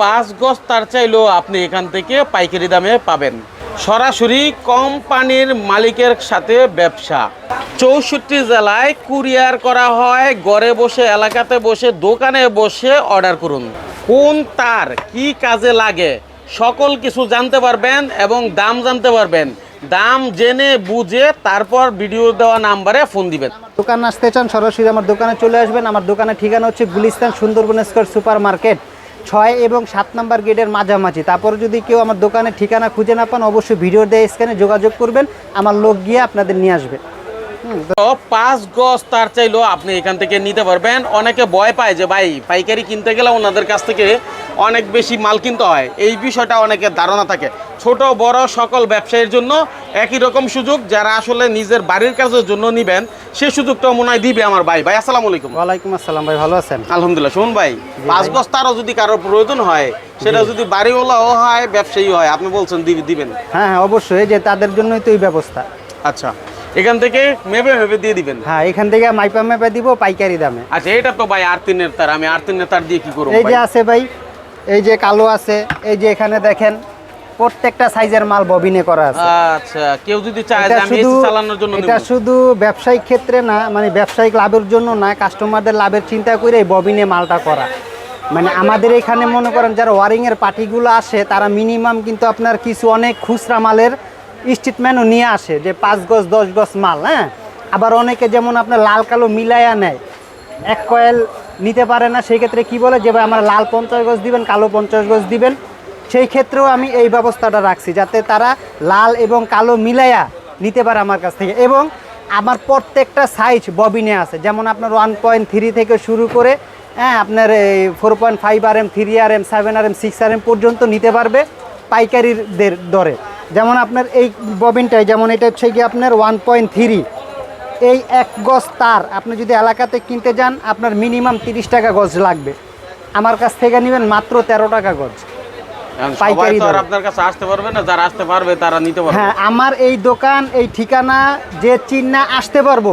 পাঁচ গজ তার চাইলেও আপনি এখান থেকে পাইকারি দামে পাবেন। সরাসরি কোম্পানির মালিকের সাথে ব্যবসা। চৌষট্টি জেলায় কুরিয়ার করা হয়, ঘরে বসে, এলাকাতে বসে, দোকানে বসে অর্ডার করুন। কোন তার, কি কাজে লাগে, সকল কিছু জানতে পারবেন এবং দাম জানতে পারবেন। দাম জেনে বুঝে তারপর ভিডিও দেওয়া নাম্বারে ফোন দিবেন। দোকান আসতে চান, সরাসরি আমার দোকানে চলে আসবেন। আমার দোকানের ঠিকানা হচ্ছে Gulistan Sundarban square super market ছয় এবং সাত নাম্বার গেটের মাঝামাঝি। তারপরে যদি কেউ আমার দোকানের ঠিকানা খুঁজে না পান, অবশ্যই ভিডিও দেয় স্ক্যানে যোগাযোগ করবেন, আমার লোক গিয়ে আপনাদের নিয়ে আসবে। পাঁচ গজ তার চাইলেও আপনি এখান থেকে নিতে পারবেন। অনেকে ভয় পায় যে, ভাই, পাইকারি কিনতে গেলে ওনাদের কাছ থেকে অনেক বেশি মাল কিনতে হয়। এই বিষয়টা অনেকের ধারণা থাকে। ছোট বড় সকল ব্যবসায়ীর জন্য একই রকম সুযোগ যারা আসলে নিজের বাড়ির কাজের জন্য নিবেন সে সুযোগটা মনে হয় দিবে আমার ভাই। ভাই আসসালামু আলাইকুম। ওয়ালাইকুম আসসালাম ভাই ভালো আছেন? আলহামদুলিল্লাহ শুনুন ভাই পাঁচ তারও যদি কারোর প্রয়োজন হয় সেটা যদি বাড়িওয়ালাও হয় ব্যবসায়ী হয় আপনি বলছেন দিবে- দিবেন। হ্যাঁ হ্যাঁ অবশ্যই যে তাদের জন্যই তো এই ব্যবস্থা। আচ্ছা এখান থেকে মেপে মেপে দিয়ে দিবেন। হ্যাঁ এখান থেকে মাইপা মেপে দিব পাইকারি দামে। আচ্ছা এটা তো ভাই আর্তিনের তার আমি আর্তিনের তার দিয়ে কি করব এই যে আছে ভাই এই যে কালো আছে এই যে এখানে দেখেন প্রত্যেকটা সাইজের মাল ববিনে করা আছে। আচ্ছা কেউ যদি চায় যে আমি এসি চালানোর জন্য এটা শুধু ব্যবসায়িক ক্ষেত্রে না মানে ব্যবসায়িক লাভের জন্য না কাস্টমারদের লাভের চিন্তা করে এই ববিনে মালটা করা। মানে আমাদের এখানে মনে করেন যারা ওয়ারিংয়ের পার্টিগুলো আসে তারা মিনিমাম কিন্তু আপনার কিছু অনেক খুচরা মালের স্টেটমেন্টও নিয়ে আসে যে পাঁচ গজ দশ গজ মাল হ্যাঁ? আবার অনেকে যেমন আপনার লাল কালো মিলাইয়া নেয় এক কয়েল নিতে পারে না, সেই ক্ষেত্রে কি বলে যে ভাই আমার লাল পঞ্চাশ গজ দিবেন, কালো পঞ্চাশ গজ দিবেন। সেই ক্ষেত্রেও আমি এই ব্যবস্থাটা রাখছি যাতে তারা লাল এবং কালো মিলাইয়া নিতে পারে আমার কাছ থেকে। এবং আমার প্রত্যেকটা সাইজ ববিনে আছে। যেমন আপনার ওয়ান পয়েন্ট থ্রি থেকে শুরু করে হ্যাঁ আপনার এই four point five R M three R M seven R M six R M পর্যন্ত নিতে পারবে পাইকারিদের দরে। যেমন আপনার এই ববিনটাই, যেমন এটা হচ্ছে কি আপনার ওয়ান পয়েন্ট থ্রি এই এক গজ তার আপনি যদি এলাকাতে কিনতে যান আপনার মিনিমাম তিরিশ টাকা গজ লাগবে। আমার কাছ থেকে নেবেন মাত্র তেরো টাকা গজ। পাইকারি তো আর দরে। আপনার কাছে আসতে পারবে না যারা আসতে পারবে তারা নিতে পারবে। হ্যাঁ আমার এই দোকান এই ঠিকানা যে চিন্না আসতে পারব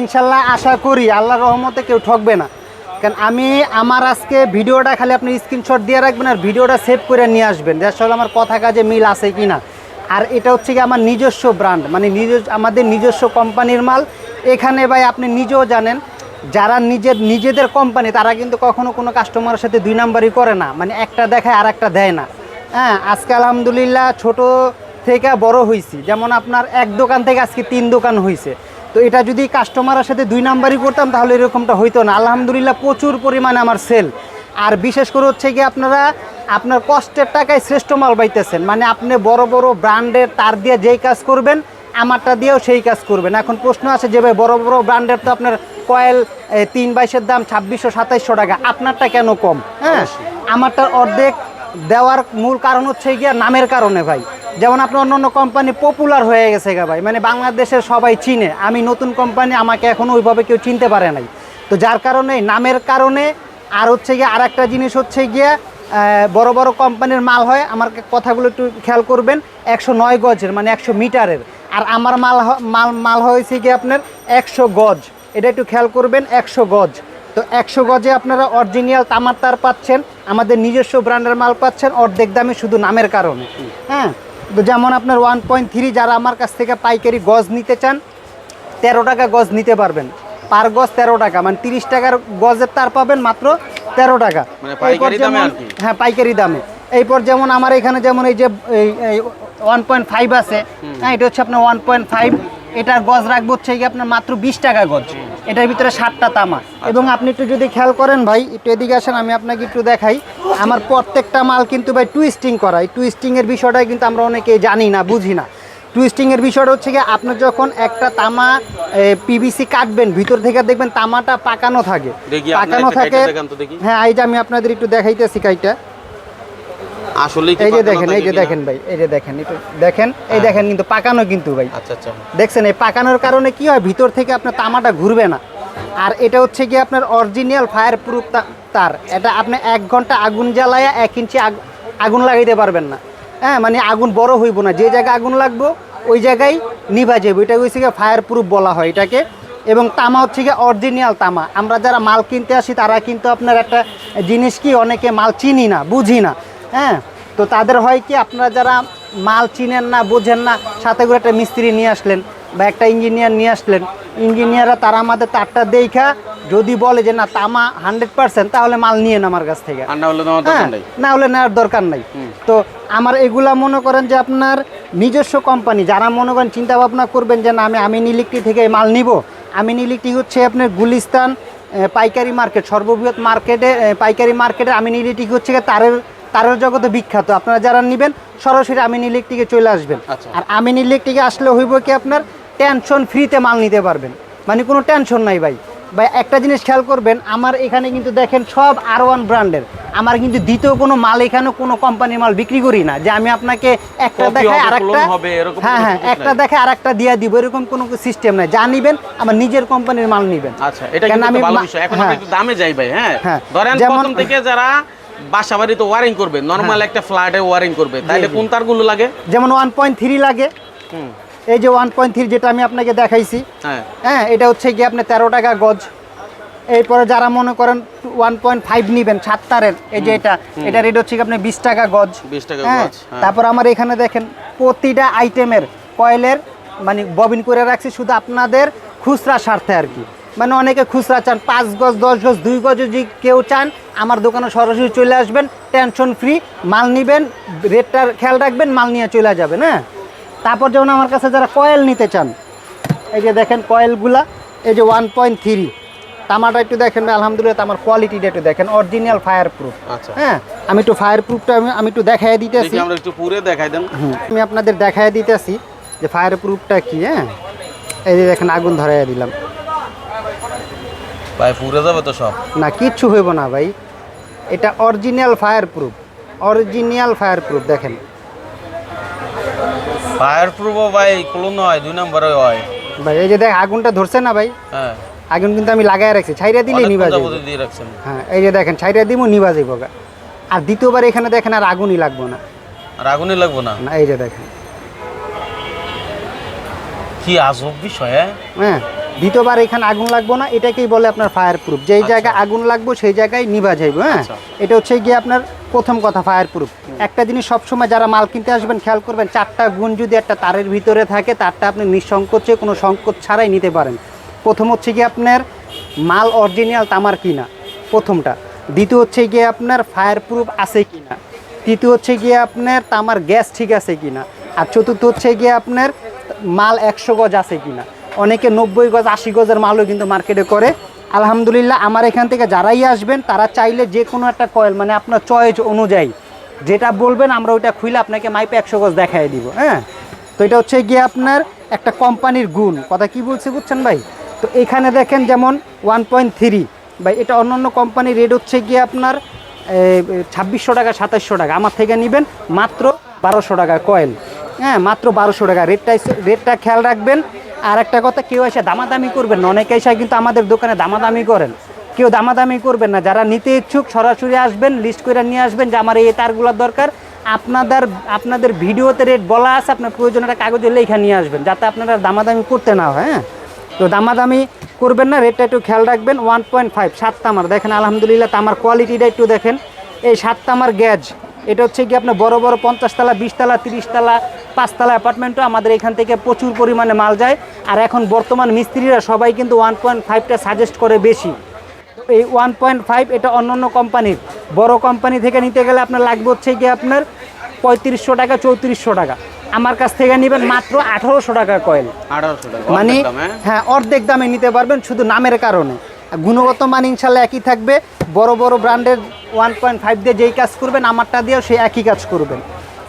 ইনশাল্লাহ আশা করি আল্লাহর রহমতে কেউ ঠকবে না। কারণ আমি আমার আজকে ভিডিওটা খালি আপনি স্ক্রিনশট দিয়ে রাখবেন আর ভিডিওটা সেভ করে নিয়ে আসবেন। যে আসলে আমার কথা কাজে মিল আছে কি না আর এটা হচ্ছে কি আমার নিজস্ব ব্র্যান্ড মানে নিজস্ব আমাদের নিজস্ব কোম্পানির মাল এখানে ভাই আপনি নিজেও জানেন, যারা নিজের, নিজেদের কোম্পানি তারা কিন্তু কখনো কোনো কাস্টমারের সাথে দুই নাম্বারই করে না। মানে একটা দেখায় আর একটা দেয় না। হ্যাঁ আজকে আলহামদুলিল্লাহ ছোট থেকে বড় হয়েছি যেমন আপনার এক দোকান থেকে আজকে তিন দোকান হয়েছে তো এটা যদি কাস্টমারের সাথে দুই নাম্বারই করতাম, তাহলে এরকমটা হইতো না। আলহামদুলিল্লাহ প্রচুর পরিমাণে আমার সেল আর বিশেষ করে হচ্ছে কি আপনারা, আপনার কষ্টের টাকায় শ্রেষ্ঠ মাল পাইতেছেন। মানে আপনি বড় বড় ব্র্যান্ডের তার দিয়ে যেই কাজ করবেন আমারটা দিয়েও সেই কাজ করবেন। এখন প্রশ্ন আছে যে ভাই বড় বড় ব্র্যান্ডের তো আপনার কয়েল তিন বাইশের দাম ছাব্বিশশো সাতাইশশো টাকা। আপনারটা কেন কম? হ্যাঁ? আমারটার অর্ধেক দেওয়ার মূল কারণ হচ্ছে গিয়া নামের কারণে ভাই। যেমন আপনার অন্য অন্য কোম্পানি পপুলার হয়ে গেছে গা ভাই। মানে বাংলাদেশের সবাই চিনে। আমি নতুন কোম্পানি আমাকে এখনও ওইভাবে কেউ চিনতে পারে নাই। তো যার কারণে নামের কারণে আর হচ্ছে গিয়ে আর একটা জিনিস হচ্ছে গিয়া বড় বড় কোম্পানির মাল হয়। আমার কথাগুলো একটু খেয়াল করবেন। একশো নয় গজের মানে একশো মিটারের। আর আমার মাল মাল মাল হয়েছে কি আপনার একশো গজ। এটা একটু খেয়াল করবেন একশো গজ। তো একশো গজে আপনারা অরিজিনাল তামার তার পাচ্ছেন আমাদের নিজস্ব ব্র্যান্ডের মাল পাচ্ছেন অর্ধেক দামে শুধু নামের কারণে। হ্যাঁ? তো যেমন আপনার ওয়ান পয়েন্ট থ্রি যারা আমার কাছ থেকে পাইকারি গজ নিতে চান তেরো টাকা গজ নিতে পারবেন। পার গজ তেরো টাকা মানে তিরিশ টাকার গজের তার পাবেন মাত্র তেরো টাকা। মানে পাইকারি দামে হ্যাঁ পাইকারি দামে। এরপর যেমন আমার এখানে যেমন এই যে ওয়ান পয়েন্ট ফাইভ আছে। হ্যাঁ এটা হচ্ছে আপনার ওয়ান পয়েন্ট ফাইভ এটার গজ রাখব হচ্ছে কি আপনার মাত্র বিশ টাকা গজ। এটার ভিতরে ষাটটা তামা। এবং আপনি একটু যদি খেয়াল করেন ভাই একটু এদিকে আসেন আমি আপনাকে একটু দেখাই। আমার প্রত্যেকটা মাল কিন্তু ভাই টুইস্টিং করা। এই টুইস্টিংয়ের বিষয়টা কিন্তু আমরা অনেকে জানি না বুঝি না। টুইস্টিংয়ের বিষয়টা হচ্ছে কি আপনি যখন একটা তামা পিভিসি কাটবেন ভিতর থেকে দেখবেন তামাটা পাকানো থাকে। পাকানো থাকে। হ্যাঁ এই যে আমি আপনাদের একটু দেখাইতেছি কাইটা আসলে এই যে দেখেন এই যে দেখেন ভাই এই যে দেখেন একটু দেখেন এই দেখেন কিন্তু পাকানো কিন্তু ভাই। আচ্ছা আচ্ছা। দেখছেন এই পাকানোর কারণে কি হয় ভিতর থেকে আপনার তামাটা ঘুরবে না। আর এটা হচ্ছে কি আপনার অরিজিনাল ফায়ার প্রুফ তার। এটা আপনি এক ঘণ্টা আগুন জ্বালায়া এক ইঞ্চি আগ- আগুন লাগাইতে পারবেন না। হ্যাঁ মানে আগুন বড় হইব না। যে জায়গায় আগুন লাগবো ওই জায়গায় নিভা যাবে এটা হচ্ছে ফায়ার প্রুফ বলা হয় এটাকে। এবং তামা হচ্ছে গিয়ে অরিজিনাল তামা। আমরা যারা মাল কিনতে আসি তারা কিন্তু আপনার একটা জিনিস কি অনেকে মাল চিনি না বুঝি না। হ্যাঁ? তো তাদের হয় কি আপনারা যারা মাল চিনেন না বোঝেন না সাথে করে একটা মিস্ত্রি নিয়ে আসলেন বা একটা ইঞ্জিনিয়ার নিয়ে আসলেন ইঞ্জিনিয়াররা তারা আমাদের তারটা দেখা যদি বলে যে না তামা হান্ড্রেড পার্সেন্ট তাহলে মাল নিয়ে আমার কাছ থেকে। না হলে নেওয়ার দরকার হ্যাঁ, না হলে নেওয়ার দরকার নাই। তো আমার এগুলা মনে করেন যে আপনার নিজস্ব কোম্পানি যারা মনে করেন চিন্তা ভাবনা করবেন যে না আমি আমিন ইলেকট্রিক থেকে মাল নিব। আমিন ইলেকট্রিক হচ্ছে আপনার গুলিস্তান পাইকারি মার্কেট সর্ববৃহৎ মার্কেটে পাইকারি মার্কেটে আমিন ইলেকট্রিক হচ্ছে তারের তারের জগতে বিখ্যাত। আপনারা যারা নেবেন সরাসরি আমিন ইলেকট্রিকে চলে আসবেন। আচ্ছা। আর আমিন ইলেকট্রিকে আসলে হইব কি আপনার টেনশন ফ্রিতে মাল নিতে পারবেন। মানে কোনো টেনশন নাই ভাই। ভাই একটা জিনিস খেয়াল করবেন আমার এখানে কিন্তু দেখেন সব আর ওয়ান ব্র্যান্ডের আমার কিন্তু দ্বিতীয় কোনো মাল এখানে কোনো কোম্পানির মাল বিক্রি করি না। যে আমি আপনাকে একটা দেখায় আর একটা হ্যাঁ হ্যাঁ একটা নাই। দেখে আর একটা দিয়ে দিব এরকম কোনো সিস্টেম নাই। যা নিবেন আমার নিজের কোম্পানির মাল নিবেন। আচ্ছা এটা কেন কিন্তু আমি ভালো বিষয়। এখন হ্যাঁ। একটু দামে যাই ভাই হ্যাঁ। হ্যাঁ, ধরেন প্রথম থেকে যারা বাসা বাড়িতে ওয়ারিং করবে নরমাল একটা ফ্ল্যাটে ওয়ারিং করবে। তাহলে কোন তারগুলো লাগে? যেমন ওয়ান পয়েন্ট থ্রি লাগে। এই যে ওয়ান পয়েন্ট থ্রি যেটা আমি আপনাকে দেখাইছি হ্যাঁ। হ্যাঁ এটা হচ্ছে গিয়ে আপনি তেরো টাকা গজ। এরপরে যারা মনে করেন ওয়ান পয়েন্ট ফাইভ নিবেন সাত তারের এই যে এটা এটা রেট হচ্ছে আপনি বিশ টাকা গজ। 20 টাকা হ্যাঁ গজ, হ্যাঁ। তারপর আমার এখানে দেখেন প্রতিটা আইটেমের কয়েলের মানে ববিন করে রাখছি শুধু আপনাদের খুচরা স্বার্থে আর কি। মানে অনেকে খুচরা চান পাঁচ গজ দশ গজ দুই গজ যদি কেউ চান আমার দোকানে সরাসরি চলে আসবেন টেনশন ফ্রি মাল নিবেন রেটটার খেয়াল রাখবেন মাল নিয়ে চলে যাবেন হ্যাঁ? তারপর যেমন আমার কাছে যারা কয়েল নিতে চান এই যে দেখেন কয়েলগুলা এই যে ওয়ান পয়েন্ট থ্রি তামাটা একটু দেখেন আলহামদুলিল্লাহ তামার কোয়ালিটিটা একটু দেখেন অরিজিনাল ফায়ার প্রুফ আচ্ছা। হ্যাঁ? আমি একটু ফায়ার প্রুফটা আমি আমি একটু দেখাই দিতেছি। আমরা একটু পুরে দেখাই দেন। আমি আপনাদের দেখাই দিতেছি যে ফায়ার প্রুফটা কি হ্যাঁ? এই যে দেখেন আগুন ধরাইয়া দিলাম। ভাই পুরে যাবে তো সব। না কিচ্ছু হইব না ভাই। এটা original fire proof original fire proof দেখেন। ফায়ার প্রুফও ভাই ক্লোন হয় দুই নম্বরে হয়। ভাই এই যে দেখ আগুনটা ধরছে না ভাই? হ্যাঁ। আগুন কিন্তু আমি লাগাই রাখছি ছাইরা দিলে নিবা রাখছেন। হ্যাঁ এই যে দেখেন ছাইরা দিব নিবা যাইব। আর দ্বিতীয়বার এখানে দেখেন আর আগুনই লাগবো না। আর আগুনই লাগবো না? না এই যে দেখেন। কি আজব বিষয় হ্যাঁ? হ্যাঁ। দ্বিতীয়বার এখানে আগুন লাগবো না এটাকেই বলে আপনার ফায়ার প্রুফ যেই আচ্ছা। জায়গায় আগুন লাগবো সেই জায়গায় নিভা যাইব হ্যাঁ? আচ্ছা। এটা হচ্ছে গিয়ে আপনার প্রথম কথা ফায়ার প্রুফ একটা জিনিস সবসময় যারা মাল কিনতে আসবেন খেয়াল করবেন চারটা গুণ যদি একটা তারের ভিতরে থাকে তারটা আপনি নিঃসংকোচে কোনো সংকোচ ছাড়াই নিতে পারেন। প্রথম হচ্ছে গিয়ে আপনার মাল অরিজিনাল তামার কিনা প্রথমটা। দ্বিতীয় হচ্ছে গিয়ে আপনার ফায়ার প্রুফ আছে কিনা। তৃতীয় হচ্ছে গিয়ে আপনার তামার গ্যাস ঠিক আছে কিনা। আর চতুর্থ হচ্ছে গিয়ে আপনার মাল একশো গজ আছে কিনা। অনেকে নব্বই গজ, আশি গজের মালও কিন্তু মার্কেটে করে। আলহামদুলিল্লাহ, আমার এখান থেকে যারাই আসবেন, তারা চাইলে যে কোনো একটা কয়েল মানে আপনার চয়েস অনুযায়ী, যেটা বলবেন, আমরা ওইটা খুলে আপনাকে মাইপে একশো গজ দেখাই দিব হ্যাঁ? তো এটা হচ্ছে গিয়ে আপনার একটা কোম্পানির গুণ। কথা কি বলছি বুঝছেন ভাই? তো এখানে দেখেন যেমন ওয়ান পয়েন্ট থ্রি ভাই, এটা অন্য অন্য কোম্পানির রেট হচ্ছে গিয়ে আপনার ছাব্বিশশো টাকা, সাতাশশো টাকা। আমার থেকে নেবেন মাত্র বারোশো টাকা কয়েল হ্যাঁ? মাত্র বারোশো টাকা। রেটটা রেটটা খেয়াল রাখবেন আর একটা কথা, কেউ এসে দামাদামি করবেন না। অনেকে এসে কিন্তু আমাদের দোকানে দামাদামি করেন। কেউ দামাদামি করবেন না। যারা নিতে ইচ্ছুক, সরাসরি আসবেন লিস্ট করে নিয়ে আসবেন যে আমার এই তারগুলোর দরকার। আপনাদের আপনাদের ভিডিওতে রেট বলা আছে, আপনার প্রয়োজন একটা কাগজে লেখা নিয়ে আসবেন, যাতে আপনারা দামাদামি করতে না হয় হ্যাঁ? তো দামাদামি করবেন না রেটটা একটু খেয়াল রাখবেন। ওয়ান পয়েন্ট ফাইভ সাত তামার। দেখেন, আলহামদুলিল্লাহ তামার কোয়ালিটিটা একটু দেখেন। এই সাত তামার গ্যাজ এটা হচ্ছে কি আপনার বড় বড় পঞ্চাশ তালা বিশ তালা তিরিশ তালা পাঁচতলা অ্যাপার্টমেন্টও আমাদের এখান থেকে প্রচুর পরিমাণে মাল যায়। আর এখন বর্তমান মিস্ত্রিরা সবাই কিন্তু ওয়ান পয়েন্ট ফাইভটা সাজেস্ট করে বেশি। এই ওয়ান পয়েন্ট ফাইভ এটা অন্য অন্য কোম্পানির বড় কোম্পানি থেকে নিতে গেলে আপনার লাগবে হচ্ছে গিয়ে আপনার পঁয়ত্রিশশো টাকা চৌত্রিশশো টাকা। আমার কাছ থেকে নেবেন মাত্র আঠারোশো টাকা কয়েল আঠারোশো টাকা। মানে হ্যাঁ? হ্যাঁ অর্ধেক দামে নিতে পারবেন শুধু নামের কারণে। গুণগত মান ইনশাল্লাহ একই থাকবে। বড় বড় ব্র্যান্ডের ওয়ান পয়েন্ট ফাইভ দিয়ে যেই কাজ করবেন আমারটা দিয়েও সেই একই কাজ করবেন।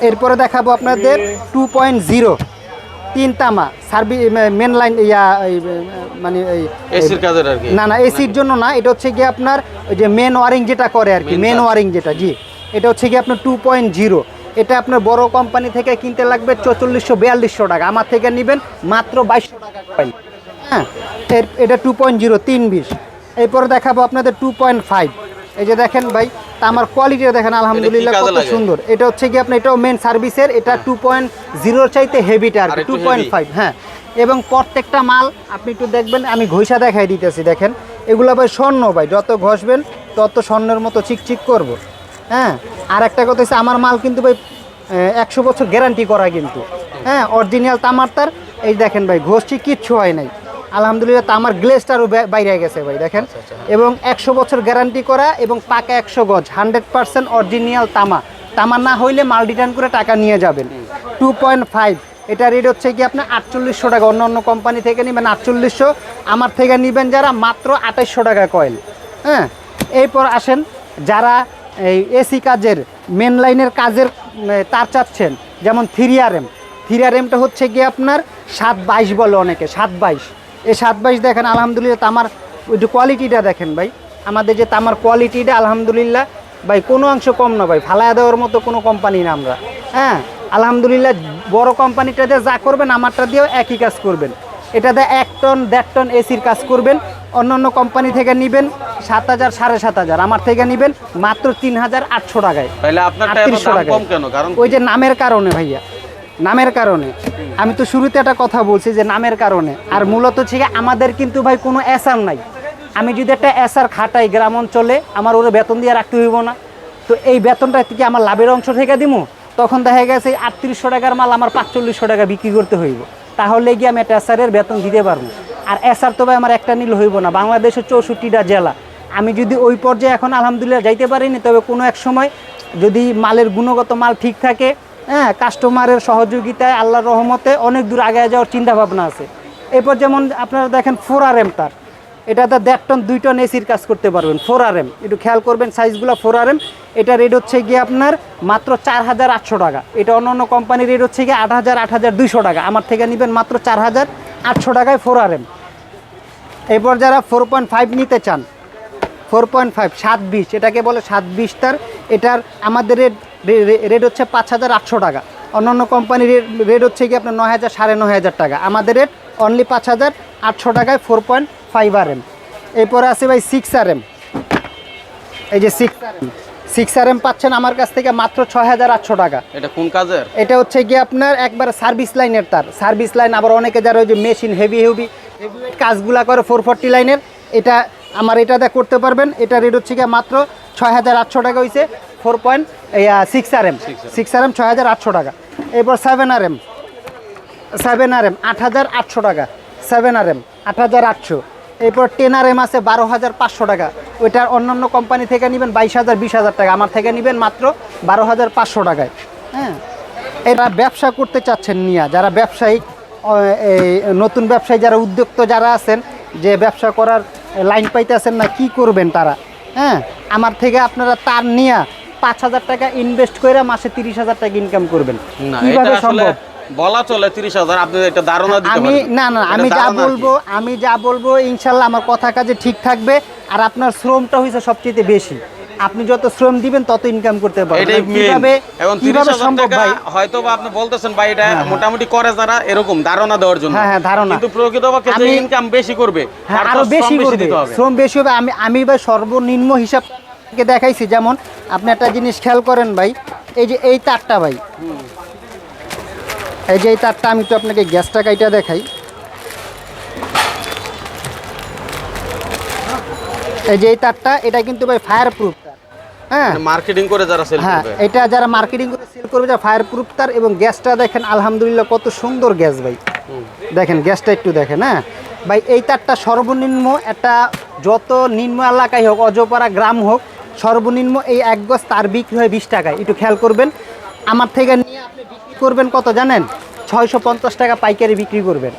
এরপরে দেখাবো আপনাদের টু পয়েন্ট জিরো তিন তামা সার্ভি মেন লাইন ইয়া মানে এই এসির কাজের আর কি? না না এসির জন্য না এটা হচ্ছে গিয়ে আপনার ওই যে মেন ওয়ারিং যেটা করে আর কি মেন ওয়ারিং যেটা জি। এটা হচ্ছে গিয়ে আপনার টু পয়েন্ট জিরো এটা আপনার বড় কোম্পানি থেকে কিনতে লাগবে চৌচল্লিশশো বিয়াল্লিশশো টাকা। আমার থেকে নেবেন মাত্র বাইশশো টাকা হ্যাঁ এর- এটা টু পয়েন্ট জিরো তিন বিশ। এরপরে দেখাবো আপনাদের টু পয়েন্ট ফাইভ এই যে দেখেন ভাই তা আমার কোয়ালিটিটা দেখেন আলহামদুলিল্লাহ কত সুন্দর। এটা হচ্ছে কি আপনি এটাও মেন সার্ভিসের এটা টু পয়েন্ট জিরোর চাইতে হেভিটা আর টু পয়েন্ট ফাইভ হ্যাঁ। এবং প্রত্যেকটা মাল আপনি একটু দেখবেন আমি ঘষা দেখাই দিতেছি দেখেন। এগুলো ভাই স্বর্ণ ভাই যত ঘষবেন তত স্বর্ণের মতো চিকচিক করব। হ্যাঁ আর একটা কথা হচ্ছে আমার মাল কিন্তু ভাই একশো বছর গ্যারান্টি করা কিন্তু। হ্যাঁ অরিজিনাল তামার তার এই দেখেন ভাই ঘষছি কিচ্ছু হয় নাই। আলহামদুলিল্লাহ তামার গ্লেসটারও বাইরে গেছে ভাই দেখেন। এবং একশো বছর গ্যারান্টি করা এবং পাকা একশো গজ হান্ড্রেড পার্সেন্ট অরিজিনাল তামা। তামা না হইলে মাল রিটার্ন করে টাকা নিয়ে যাবেন। টু পয়েন্ট ফাইভ এটা রেট হচ্ছে কি আপনার আটচল্লিশশো টাকা অন্য অন্য কোম্পানি থেকে নেবেন আটচল্লিশশো আমার থেকে নেবেন যারা মাত্র আঠাইশশো টাকা কয়েল হ্যাঁ এরপর আসেন যারা এই এসি কাজের মেন লাইনের কাজের তার চাচ্ছেন যেমন three R M three R এমটা হচ্ছে গিয়ে আপনার সাত বাইশ বলে অনেকে সাত বাইশ। এই সাত বাইশ দেখেন আলহামদুলিল্লাহ তামার ওই যে কোয়ালিটিটা দেখেন ভাই। আমাদের যে তামার কোয়ালিটিটা আলহামদুলিল্লাহ ভাই কোনো অংশ কম না ভাই। ফালায়া দেওয়ার মতো কোনো কোম্পানি না আমরা। হ্যাঁ আলহামদুলিল্লাহ বড় কোম্পানিটা দিয়ে যা করবেন আমারটা দিয়েও একই কাজ করবেন। এটা এটাতে এক টন দেড় টন এসির কাজ করবেন। অন্য অন্য কোম্পানি থেকে নেবেন সাত হাজার সাড়ে সাত হাজার। আমার থেকে নেবেন মাত্র তিন হাজার আটশো টাকায়। আটত্রিশশো টাকায়। কারণ ওই যে নামের কারণে ভাইয়া। নামের কারণে। আমি তো শুরুতে একটা কথা বলছি যে নামের কারণে। আর মূলত হচ্ছে আমাদের কিন্তু ভাই কোনো এসার নাই। আমি যদি একটা এসার খাটাই গ্রাম অঞ্চলে, আমার ওরে বেতন দিয়ে রাখতে হইব না। তো এই বেতনটা থেকে আমার লাভের অংশ থেকে দিমু? তখন দেখা গেছে আটত্রিশশো টাকার মাল আমার পাঁচচল্লিশশো টাকা বিক্রি করতে হইব। তাহলে গিয়ে আমি একটা এসারের বেতন দিতে পারব। আর এসার তো ভাই আমার একটা নিলে হইব না। বাংলাদেশের চৌষট্টিটা জেলা। আমি যদি ওই পর্যায়ে এখন আলহামদুলিল্লাহ যাইতে পারিনি, তবে কোনো এক সময় যদি মালের গুণগত মাল ঠিক থাকে হ্যাঁ কাস্টমারের সহযোগিতায় আল্লাহর রহমতে অনেক দূর আগে যাওয়ার চিন্তা ভাবনা আছে। এরপর যেমন আপনারা দেখেন ফোর তার। এটাতে দেড় টন, দুই টন এসির কাজ করতে পারবেন ফোর আর এম একটু খেয়াল করবেন সাইজগুলো ফোর আর এম এটা রেট হচ্ছে গিয়ে আপনার মাত্র চার হাজার আটশো টাকা। এটা অন্য অন্য কোম্পানির রেট হচ্ছে গিয়ে আট হাজার আট হাজার দুইশো টাকা। আমার থেকে নেবেন মাত্র চার হাজার আটশো টাকায় ফোর আর এম এরপর যারা ফোর পয়েন্ট ফাইভ নিতে চান ফোর পয়েন্ট ফাইভ সাত বিশ, এটাকে বলে সাত বিশ তার। এটার আমাদের রেট রেট হচ্ছে পাঁচ হাজার আটশো টাকা। অন্যান্য কোম্পানির রেট হচ্ছে কি আপনার নয় হাজার সাড়ে নয় হাজার টাকা। আমাদের রেট অনলি পাঁচ হাজার আটশো টাকায় four point five R M এরপরে আছে ভাই সিক্স আর এম এই যে six R M six R M পাচ্ছেন আমার কাছ থেকে মাত্র ছয় হাজার আটশো টাকা। এটা কোন কাজের? এটা হচ্ছে গিয়ে আপনার একবার সার্ভিস লাইনের তার। সার্ভিস লাইন আবার অনেকে যারা ওই যে মেশিন হেভি হেভি কাজগুলা করে ফোর ফর্টি লাইনের এটা আমার এটাতে করতে পারবেন। এটা রেট হচ্ছে গিয়ে মাত্র ছয় হাজার আটশো টাকা হয়েছে four point six R M six R M ছয় হাজার আটশো টাকা। এরপর seven R M seven R M আট হাজার আটশো টাকা। সেভেন আর এম আট হাজার আটশো। এরপর টেন আর এম আছে বারো হাজার পাঁচশো টাকা। ওইটার অন্যান্য কোম্পানি থেকে নেবেন বাইশ হাজার বিশ হাজার টাকা। আমার থেকে নেবেন মাত্র বারো হাজার পাঁচশো টাকায়। হ্যাঁ? এরা ব্যবসা করতে চাচ্ছেন নিয়া। যারা ব্যবসায়িক এই নতুন ব্যবসায়ী যারা উদ্যোক্ত যারা আছেন যে ব্যবসা করার লাইন পাইতেছেন না কি করবেন তারা? হ্যাঁ? আমার থেকে আপনারা তার নিয়া পাঁচ হাজার টাকা ইনভেস্ট করে মাসে তিরিশ হাজার টাকা ইনকাম করবেন। কীভাবে সম্ভব? বলা চলে তিরিশ হাজার আপনি এটা ধারণা আমি না না আমি যা। বলব আমি যা বলব ইনশাল্লাহ আমার কথা কাজে ঠিক থাকবে আর আপনার শ্রমটা হয়েছে সবচেয়ে বেশি। আপনি যত শ্রম দিবেন তত ইনকাম করতে পারবেন। কীভাবে তিরিশ কীভাবে সম্ভব ভাই? হয়তো বা আপনি বলতেছেন ভাই এটা মোটামুটি করে যারা এরকম ধারণা দেওয়ার জন্য। হ্যাঁ, হ্যাঁ, ধারণা। কিন্তু প্রকৃতপক্ষে যে ইনকাম বেশি করবে হ্যাঁ তার আরও বেশি করবে। শ্রম বেশি হবে। আমি আমি ভাই সর্বনিম্ন হিসাব দেখাইছি যেমন আপনি একটা জিনিস খেয়াল করেন ভাই এই যে এই তারটা ভাই এই যে এই তারটা আমি তো আপনাকে গ্যাসটা কাইটা দেখাই। এই যে এই তারটা এটা কিন্তু ভাই ফায়ার প্রুফ হ্যাঁ? মার্কেটিং করে যারা সেল হ্যাঁ এটা যারা মার্কেটিং করে সেল করবে যা ফায়ার প্রুফ তার এবং গ্যাসটা দেখেন আলহামদুলিল্লাহ কত সুন্দর গ্যাস ভাই। দেখেন গ্যাসটা একটু দেখেন হ্যাঁ? ভাই এই তারটা সর্বনিম্ন একটা যত নিম্ন এলাকায় হোক অজপাড়া গ্রাম হোক সর্বনিম্ন এই এক গজ তার বিক্রি হয় বিশ টাকায়। একটু খেয়াল করবেন। আমার থেকে নিয়ে আপনি বিক্রি করবেন কত জানেন? ছয়শো পঞ্চাশ টাকা পাইকারি বিক্রি করবেন।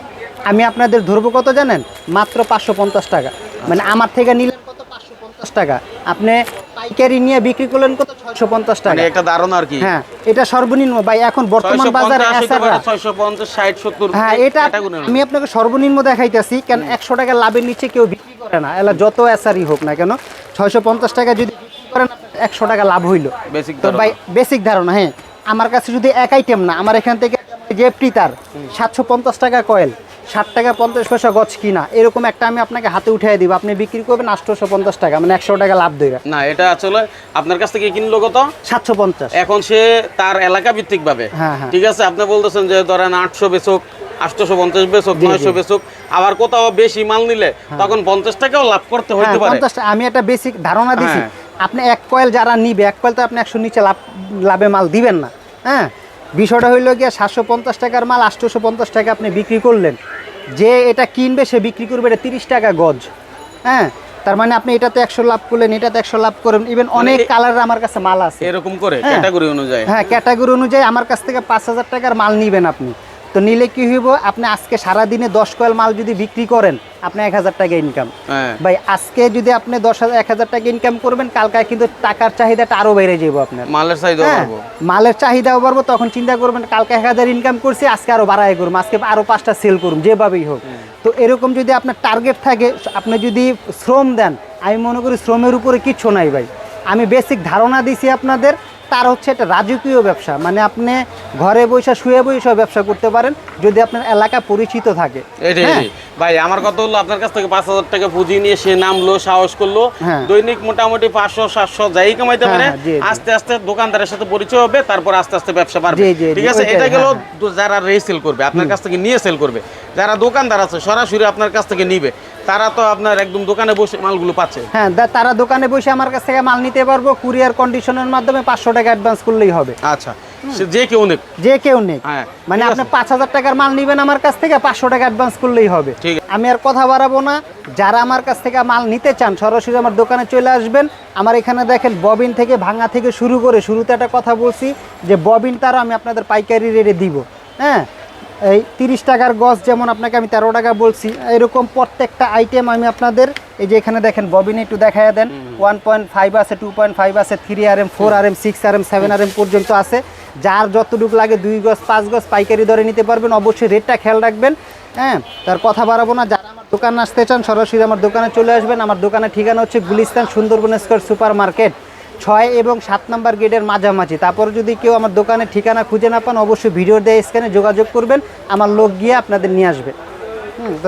আমি আপনাদের ধরবো কত জানেন? মাত্র পাঁচশো পঞ্চাশ টাকা। মানে আমার থেকে নিলেন কত? পাঁচশো পঞ্চাশ টাকা। আপনি পাইকারি নিয়ে বিক্রি করলেন কত? ছয়শো পঞ্চাশ টাকা। মানে একটা ধারণা আর কি। হ্যাঁ এটা সর্বনিম্ন। ভাই এখন বর্তমান বাজারে হ্যাঁ এটা আমি আপনাকে সর্বনিম্ন দেখাইতেছি কেন একশো টাকা লাভের নিচে কেউ বিক্রি করে না। এলা যত এসারই হোক না কেন ছয়শো পঞ্চাশ টাকা যদি একশো টাকা লাভ হইল। বেসিক তো ভাই বেসিক ধারণা হ্যাঁ। আমার কাছে যদি এক আইটেম না আমার এখান থেকে যে সাতশো পঞ্চাশ টাকা কয়েল ষাট টাকা পঞ্চাশ পয়সা গছ কিনা এরকম একটা আমি আপনাকে হাতে উঠিয়ে দিব। আপনি বিক্রি করবেন আটশোশো পঞ্চাশ টাকা মানে একশো টাকা লাভ দেবে না এটা আসলে আপনার কাছ থেকে কিনলো কত? সাতশো পঞ্চাশ। এখন সে তার এলাকা ভিত্তিক ভাবে। হ্যাঁ, হ্যাঁ। ঠিক আছে আপনি বলতেছেন যে ধরেন আটশো বেচক আটশোশো পঞ্চাশ বেচক। নয়শো বেচক আবার কোথাও বেশি মাল নিলে তখন পঞ্চাশ টাকাও লাভ করতে হ্যাঁ হইতে পারে আমি একটা বেসিক ধারণা দিছি। হ্যাঁ। আপনি এক কয়েল যারা নিবে এক কয়েল তো আপনি একশো নিচে লাভ লাভে মাল দিবেন না হ্যাঁ? বিষয়টা হইল গিয়ে সাতশো পঞ্চাশ টাকার মাল আটশোশো পঞ্চাশ টাকা আপনি বিক্রি করলেন। যে এটা কিনবে সে বিক্রি করবে এটা তিরিশ টাকা গজ হ্যাঁ? তার মানে আপনি এটাতে একশো লাভ করলেন এটাতে একশো লাভ করবেন ইভেন অনেক এ- কালারের আমার কাছে মাল আছে। এরকম করে। ক্যাটাগরি অনুযায়ী। হ্যাঁ ক্যাটাগরি অনুযায়ী আমার কাছ থেকে পাঁচ হাজার টাকার মাল নিবেন আপনি। তো নিলে কি হইব? আপনি আজকে সারাদিনে দশ কয়েল মাল যদি বিক্রি করেন আপনি এক হাজার টাকা ইনকাম হ্যাঁ। ভাই আজকে যদি আপনি দশ হাজার এক হাজার টাকা ইনকাম করবেন কালকায় কিন্তু টাকার চাহিদাটা আরও বেড়ে যাব আপনার। মালের চাহিদা হ্যাঁ, বাড়বো। মালের চাহিদাও বাড়বো তখন চিন্তা করবেন কালকে এক হাজার ইনকাম করছি আজকে আরও বাড়াই করুম আজকে আরও পাঁচটা সেল করুম যেভাবেই হোক। তো এরকম যদি আপনার টার্গেট থাকে আপনি যদি শ্রম দেন আমি মনে করি শ্রমের উপরে কিচ্ছু নাই ভাই। আমি বেসিক ধারণা দিছি আপনাদের তার হচ্ছে একটা রাজকীয় ব্যবসা। মানে আপনি ঘরে বসে শুয়ে বসে ব্যবসা করতে পারেন যদি আপনার এলাকা পরিচিত থাকে। হ্যাঁ? ভাই আমার কথা হলো আপনার কাছ থেকে পাঁচ হাজার টাকা পুঁজি নিয়ে সে নামলো সাহস করল। হ্যাঁ। দৈনিক মোটামুটি পাঁচশো সাতশো যাই কামাইতে হ্যাঁ, পারে। আস্তে আস্তে দোকানদারের সাথে পরিচয় হবে তারপর আস্তে আস্তে ব্যবসা বাড়বে। ঠিক আছে? এটা গেল যারা রেসেল করবে আপনার কাছ থেকে নিয়ে সেল করবে। যারা দোকানদার আছে সরাসরি আপনার কাছ থেকে নিবে। তারা তো আপনার একদম দোকানে বসে মালগুলো পাচ্ছে। হ্যাঁ তারা দোকানে বসে আমার কাছ থেকে মাল নিতে পারব কুরিয়ার কন্ডিশনের মাধ্যমে পাঁচশো টাকা অ্যাডভান্স করলেই হবে। আচ্ছা যে কেউ নেক। যে কেউ নেই হ্যাঁ, মানে আপনি পাঁচ হাজার টাকার মাল নিবেন আমার কাছ থেকে পাঁচশো টাকা অ্যাডভান্স করলেই হবে। ঠিক আমি আর কথা বাড়াবো না। যারা আমার কাছ থেকে মাল নিতে চান সরাসরি আমার দোকানে চলে আসবেন। আমার এখানে দেখেন ববিন থেকে ভাঙা থেকে শুরু করে শুরুতে একটা কথা বলছি যে ববিন তারা আমি আপনাদের পাইকারি রেটে দিব। হ্যাঁ এই তিরিশ টাকার গজ যেমন আপনাকে আমি তেরো টাকা বলছি এরকম প্রত্যেকটা আইটেম আমি আপনাদের এই যে এখানে দেখেন ববিনে একটু দেখাইয়া দেন। ওয়ান পয়েন্ট ফাইভ আছে টু পয়েন্ট ফাইভ আছে three R M four R M six R M seven R M পর্যন্ত আছে। যার যতটুকু লাগে দুই গজ পাঁচ গজ পাইকারি দরে নিতে পারবেন। অবশ্যই রেটটা খেয়াল রাখবেন। হ্যাঁ তার কথা বাড়াবো না। যারা আমার দোকান আসতে চান সরাসরি আমার দোকানে চলে আসবেন। আমার দোকানের ঠিকানা হচ্ছে Gulistan Sundarban square super market ছয় এবং সাত নাম্বার গেটের মাঝামাঝি। তারপরে যদি কেউ আমার দোকানের ঠিকানা খুঁজে না পান, অবশ্যই ভিডিও দেয় স্ক্যানে যোগাযোগ করবেন। আমার লোক গিয়ে আপনাদের নিয়ে আসবে। হুম